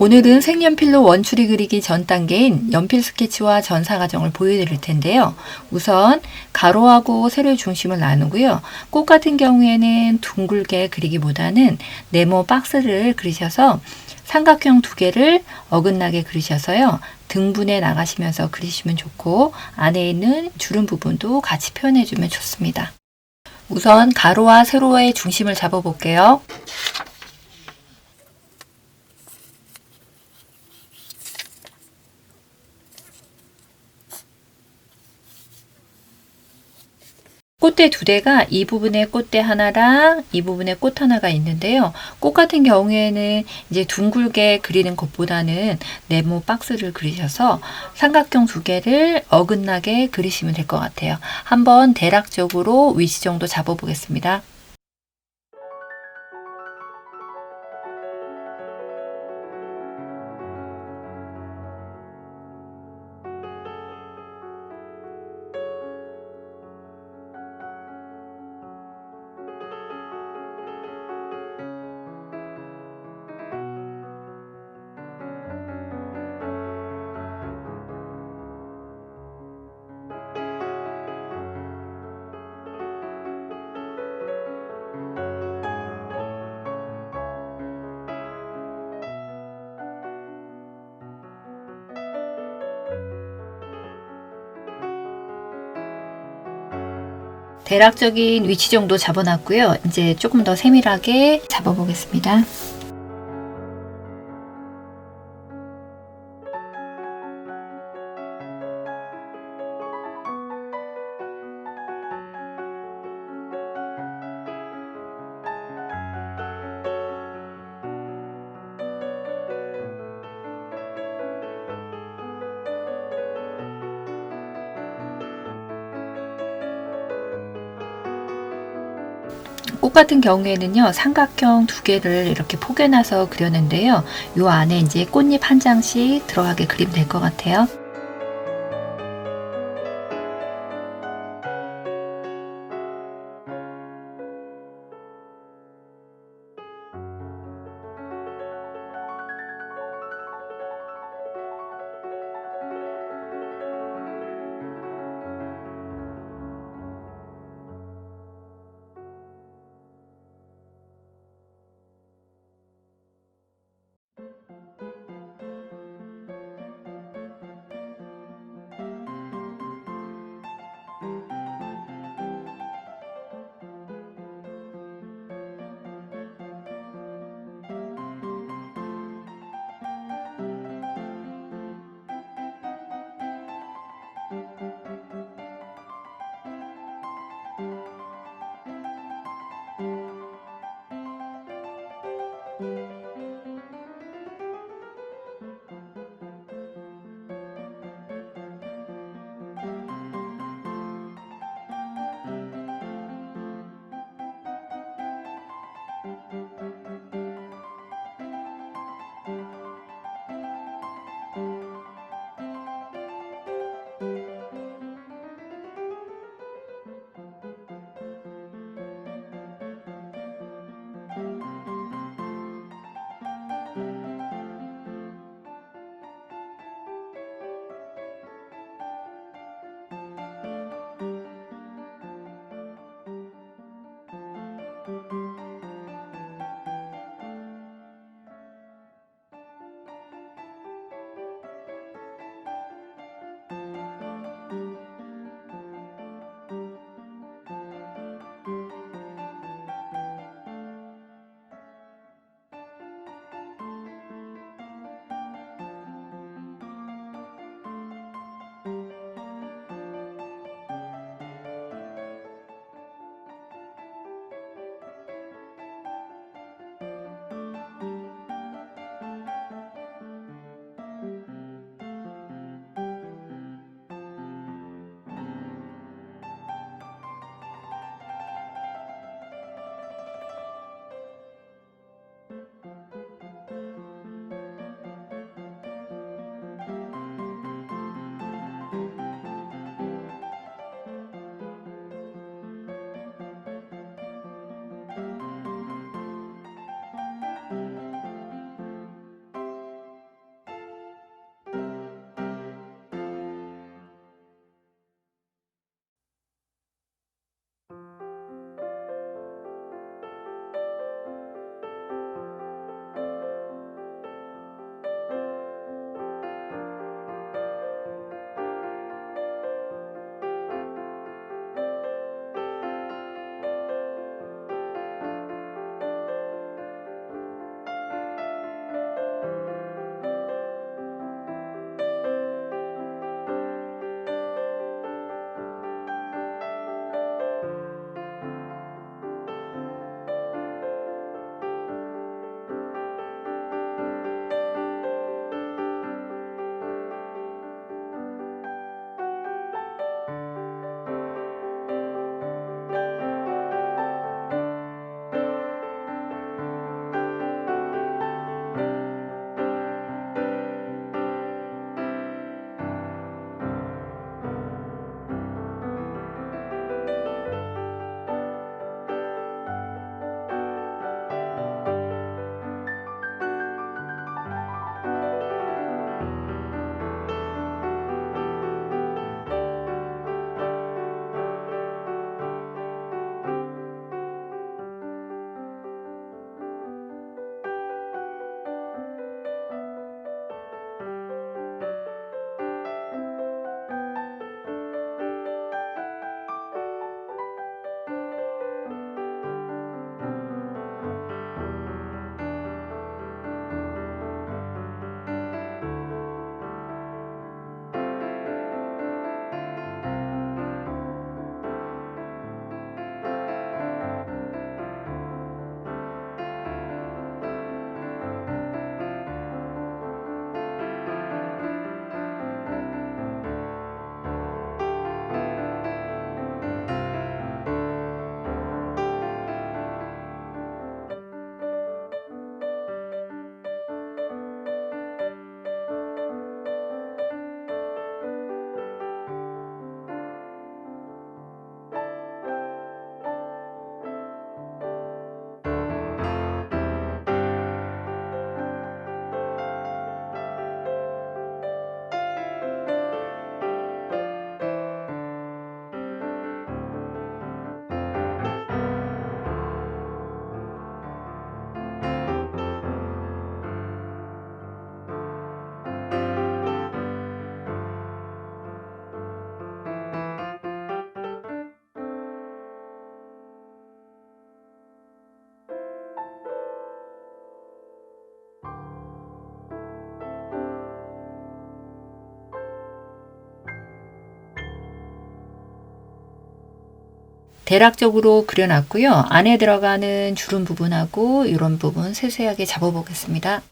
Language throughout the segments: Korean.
오늘은 색연필로 원추리 그리기 전 단계인 연필 스케치와 전사 과정을 보여드릴 텐데요. 우선 가로하고 세로의 중심을 나누고요. 꽃 같은 경우에는 둥글게 그리기보다는 네모 박스를 그리셔서 삼각형 두 개를 어긋나게 그리셔서요. 등분해 나가시면서 그리시면 좋고 안에 있는 주름 부분도 같이 표현해 주면 좋습니다. 우선 가로와 세로의 중심을 잡아 볼게요. 꽃대 두 대가 이 부분에 꽃대 하나랑 이 부분에 꽃 하나가 있는데요. 꽃 같은 경우에는 이제 둥글게 그리는 것보다는 네모 박스를 그리셔서 삼각형 두 개를 어긋나게 그리시면 될 것 같아요. 한번 대략적으로 위치 정도 잡아 보겠습니다. 대략적인 위치 정도 잡아놨고요. 이제 조금 더 세밀하게 잡아보겠습니다. 같은 경우에는요, 삼각형 두 개를 이렇게 포개놔서 그렸는데요. 요 안에 이제 꽃잎 한 장씩 들어가게 그리면 될 것 같아요. 대략적으로 그려놨고요. 안에 들어가는 주름 부분하고 이런 부분 세세하게 잡아보겠습니다.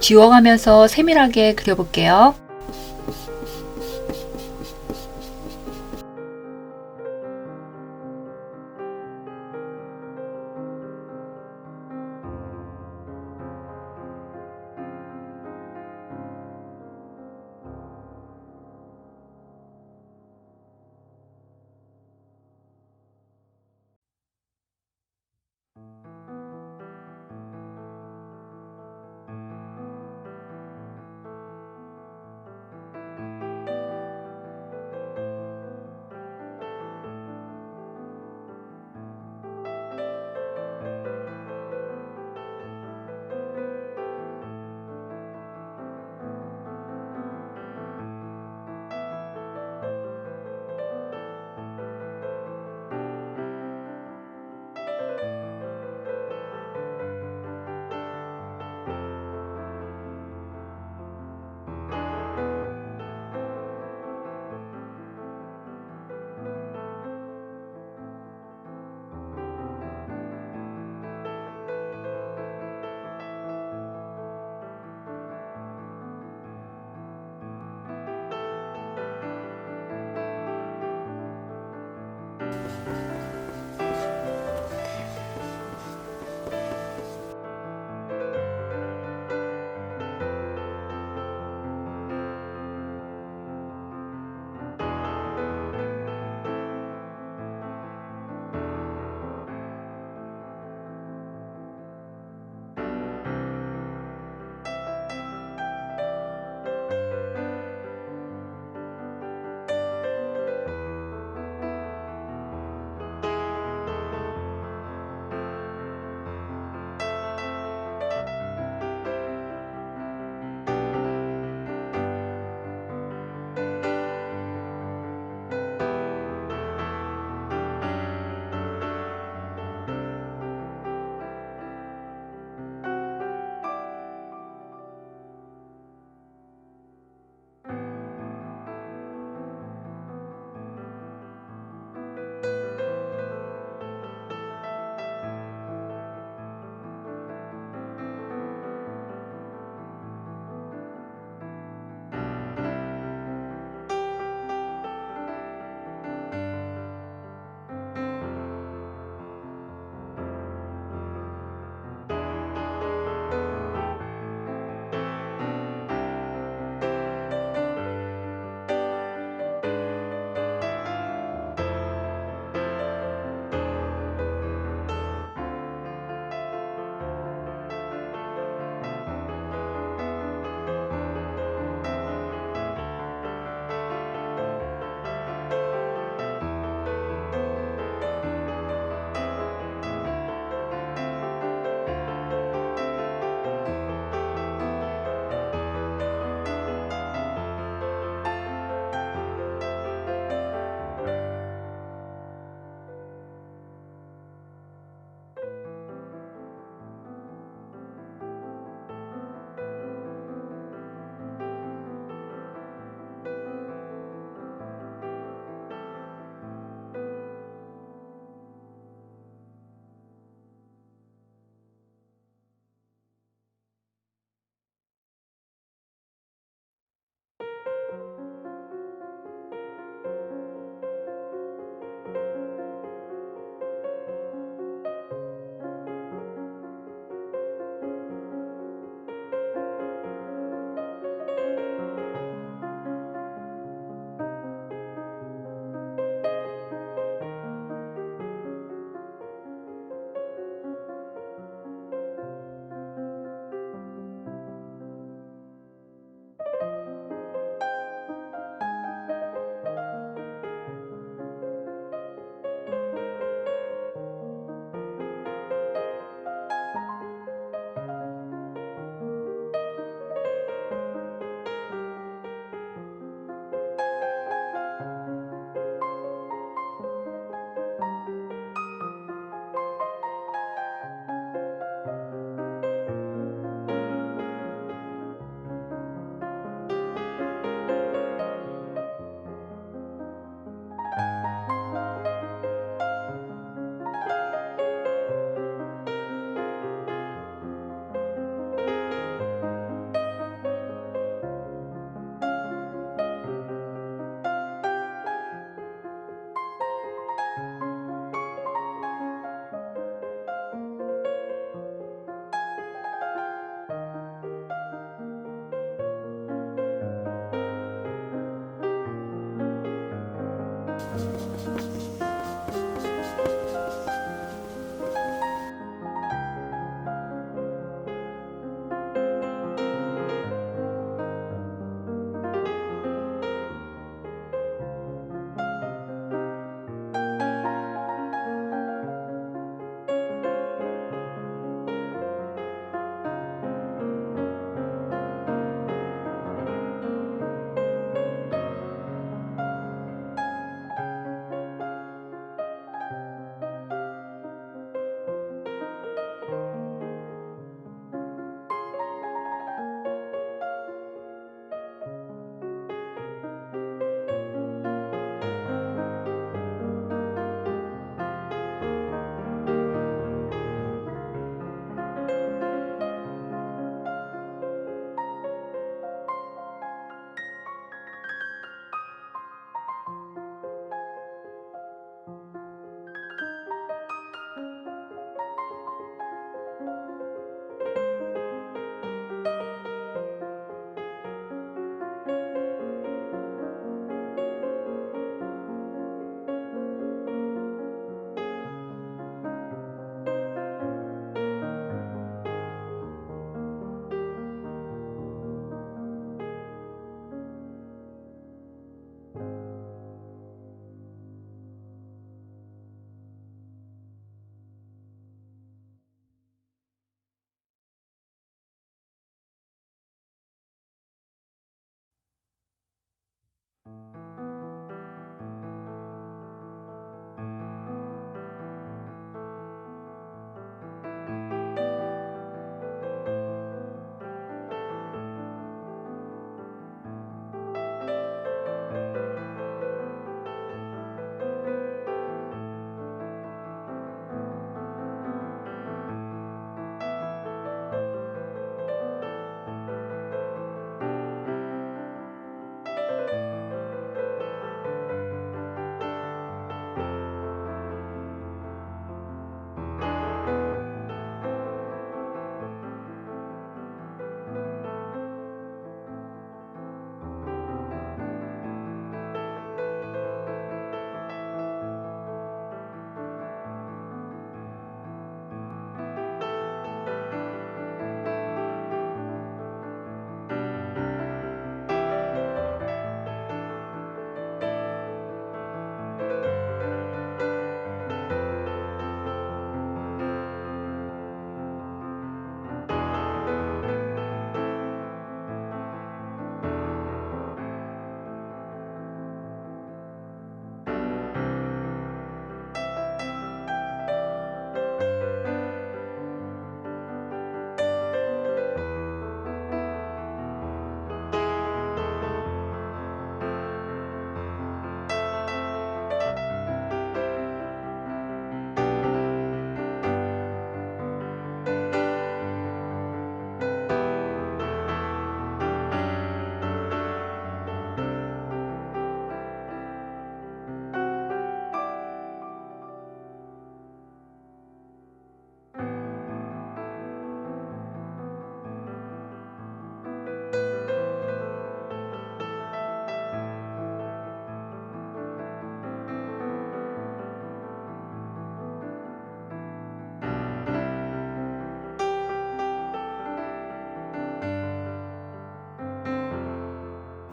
지워가면서 세밀하게 그려볼게요.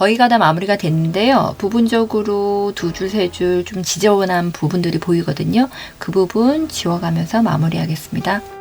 거의 가 다 마무리가 됐는데요. 부분적으로 두 줄, 세 줄 좀 지저분한 부분들이 보이거든요. 그 부분 지워가면서 마무리하겠습니다.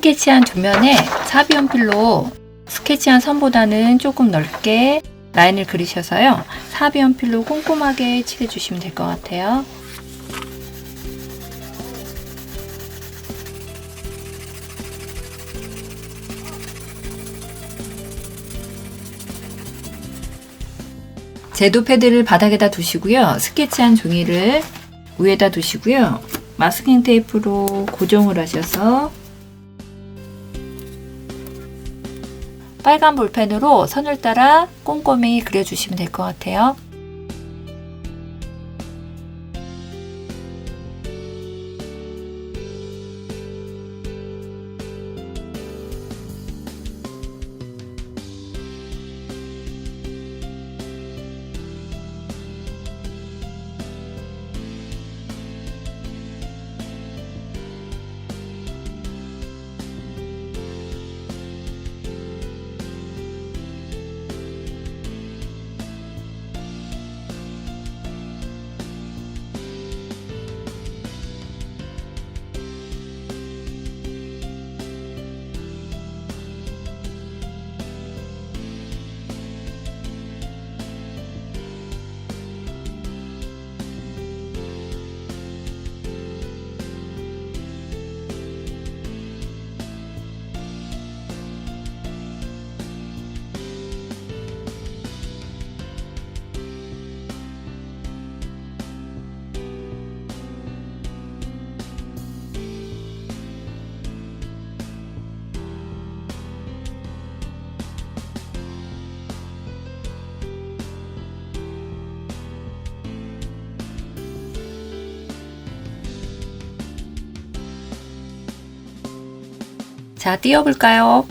스케치한 뒷면에 사비 연필로 스케치한 선보다는 조금 넓게 라인을 그리셔서요. 사비 연필로 꼼꼼하게 칠해주시면 될 것 같아요. 제도 패드를 바닥에다 두시고요. 스케치한 종이를 위에다 두시고요. 마스킹 테이프로 고정을 하셔서 빨간 볼펜으로 선을 따라 꼼꼼히 그려주시면 될 것 같아요. 자, 띄워볼까요?